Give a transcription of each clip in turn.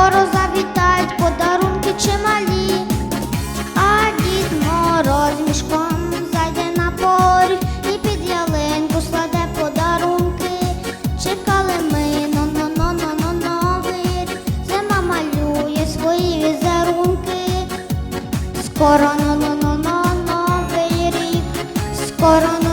скоро завітають подарунки чималі, а дід мороз мішком зайде на поріг і під ялинку складе подарунки. Чекали ми но но но но но новий рік Зима малює свої візерунки. Скоро но но но но новий рік, скоро.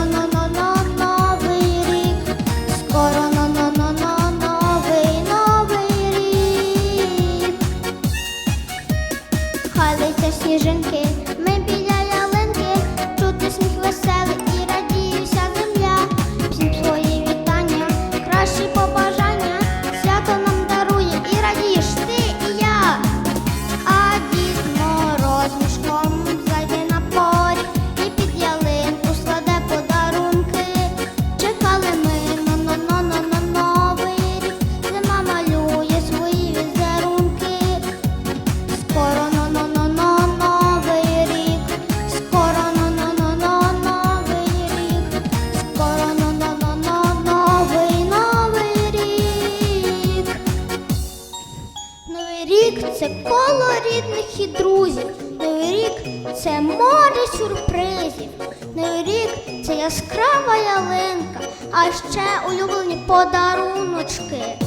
сніжинки, ми біля ялинки, чути сміх веселий. Новий рік це коло рідних і друзів. Новий рік це море сюрпризів. Новий рік це яскрава ялинка, а ще улюблені подаруночки.